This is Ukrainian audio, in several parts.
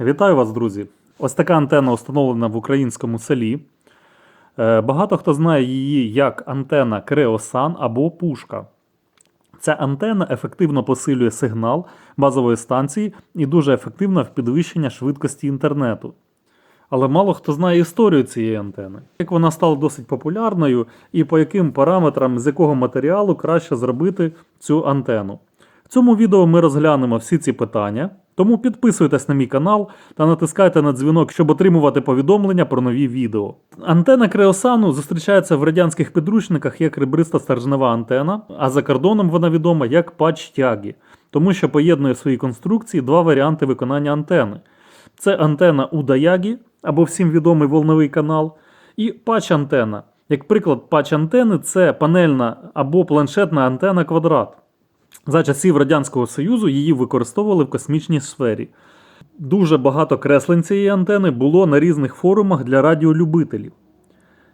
Вітаю вас, друзі! Ось така антенна встановлена в українському селі. Е, Багато хто знає її як антенна Креосан або пушка. Ця антенна ефективно посилює сигнал базової станції і дуже ефективна в підвищенні швидкості інтернету. Але мало хто знає історію цієї антени, як вона стала досить популярною і по яким параметрам з якого матеріалу краще зробити цю антенну. В цьому відео ми розглянемо всі ці питання, тому підписуйтесь на мій канал та натискайте на дзвінок, щоб отримувати повідомлення про нові відео. Антена Креосану зустрічається в радянських підручниках як ребриста стержнева антена, а за кордоном вона відома як патч тягі, тому що поєднує в своїй конструкції два варіанти виконання антени. Це антена Удаягі або всім відомий волновий канал, і патч-антена. Як приклад патч-антени це панельна або планшетна антена квадрат. За часів Радянського Союзу її використовували в космічній сфері. Дуже багато креслень цієї антени було на різних форумах для радіолюбителів.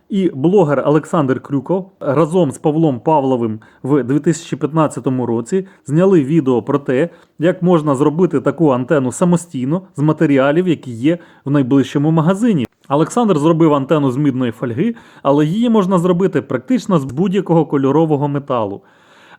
І блогер Олександр Крюков разом з Павлом Павловим в 2015 році зняли відео про те, як можна зробити таку антенну самостійно з матеріалів, які є в найближчому магазині. Олександр зробив антенну з мідної фольги, але її можна зробити практично з будь-якого кольорового металу.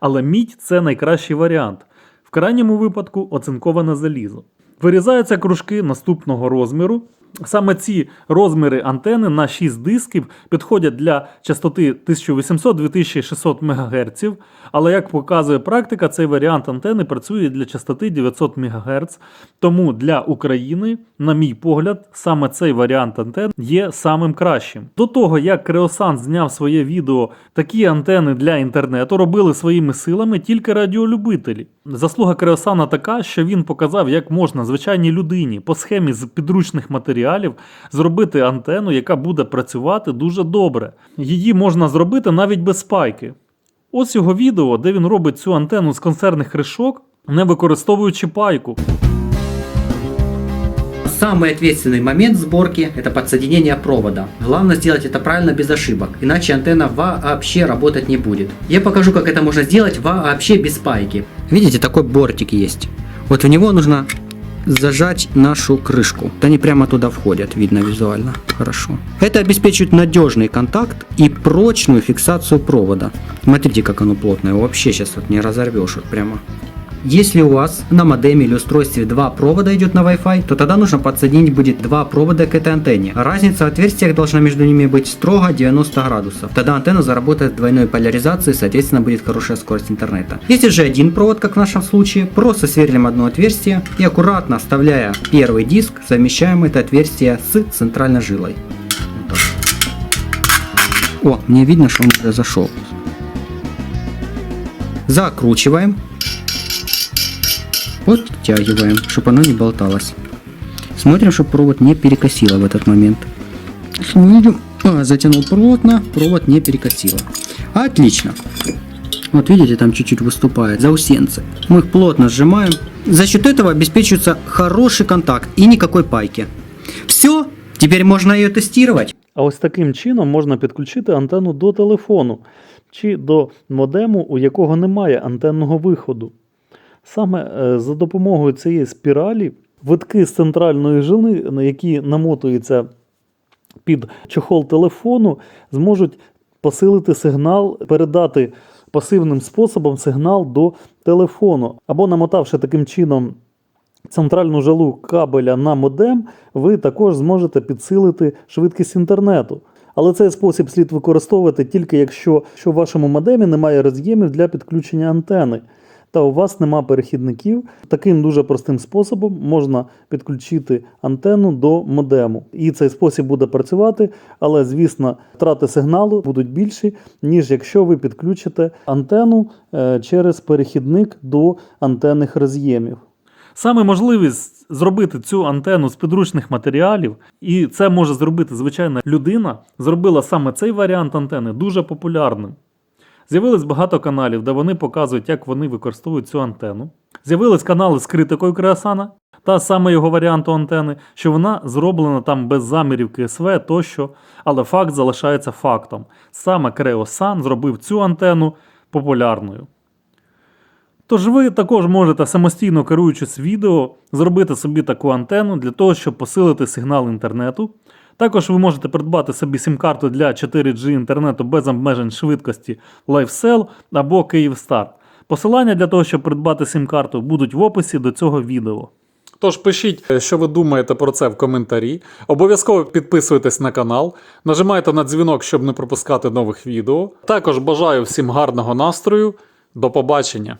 Але мідь це найкращий варіант. В крайньому випадку оцинковане залізо. Вирізаються кружки наступного розміру. Саме ці розміри антени на 6 дисків підходять для частоти 1800-2600 МГц, але як показує практика, цей варіант антени працює для частоти 900 МГц. Тому для України, на мій погляд, саме цей варіант антен є самим кращим. До того, як Креосан зняв своє відео, такі антени для інтернету робили своїми силами тільки радіолюбителі. Заслуга Креосана така, що він показав, як можна звичайній людині по схемі з підручних матеріалів зробити антенну, яка буде працювати дуже добре. Її можна зробити навіть без спайки. Ось його відео, де він робить цю антенну з консервних кришок, не використовуючи пайку. Самый ответственный момент сборки – это подсоединение провода. Главное сделать это правильно без ошибок, иначе антенна вообще работать не будет. Я покажу, как это можно сделать вообще без пайки. Видите, такой бортик есть. Вот в него нужно зажать нашу крышку. Вот они прямо туда входят, видно визуально. Хорошо. Это обеспечивает надежный контакт и прочную фиксацию провода. Смотрите, как оно плотное. Его вообще сейчас вот не разорвешь вот прямо. Если у вас на модеме или устройстве два провода идет на Wi-Fi, то тогда нужно подсоединить будет два провода к этой антенне. Разница в отверстиях должна между ними быть строго 90 градусов. Тогда антенна заработает двойной поляризации, соответственно будет хорошая скорость интернета. Если же один провод, как в нашем случае, просто сверлим одно отверстие и аккуратно вставляя первый диск, совмещаем это отверстие с центральной жилой. О, мне видно, что он уже зашел. Закручиваем. Подтягиваем, чтобы оно не болталось. Смотрим, чтобы провод не перекосило в этот момент. Видим, а, затянул плотно, провод не перекосило. Отлично. Вот видите, там чуть-чуть выступает заусенцы. Мы их плотно сжимаем. За счет этого обеспечивается хороший контакт и никакой пайки. Все, теперь можно ее тестировать. А ось таким чином можна підключити антенну до телефону чи до модему, у якого немає антенного виходу. Саме е, за допомогою цієї спіралі витки з центральної жили, на які намотуються під чохол телефону, зможуть посилити сигнал, передати пасивним способом сигнал до телефону. Або намотавши таким чином центральну жилу кабеля на модем, ви також зможете підсилити швидкість інтернету. Але цей спосіб слід використовувати тільки якщо що в вашому модемі немає роз'ємів для підключення антени. Та у вас нема перехідників. Таким дуже простим способом можна підключити антенну до модему. І цей спосіб буде працювати, але, звісно, втрати сигналу будуть більші, ніж якщо ви підключите антенну е, через перехідник до антенних роз'ємів. Саме можливість зробити цю антенну з підручних матеріалів, і це може зробити звичайна людина, зробила саме цей варіант антени дуже популярним. З'явилось багато каналів, де вони показують, як вони використовують цю антенну. З'явились канали з критикою Креосана та саме його варіанту антени, що вона зроблена там без замірів КСВ тощо, але факт залишається фактом. Саме Креосан зробив цю антенну популярною. Тож ви також можете самостійно керуючись відео, зробити собі таку антенну для того, щоб посилити сигнал інтернету. Також ви можете придбати собі сім-карту для 4G інтернету без обмежень швидкості LifeCell або Kyivstar. Посилання для того, щоб придбати сім-карту, будуть в описі до цього відео. Тож пишіть, е, що ви думаєте про це в коментарі. Обов'язково підписуйтесь на канал, нажимайте на дзвінок, щоб не пропускати нових відео. Також бажаю всім гарного настрою. До побачення!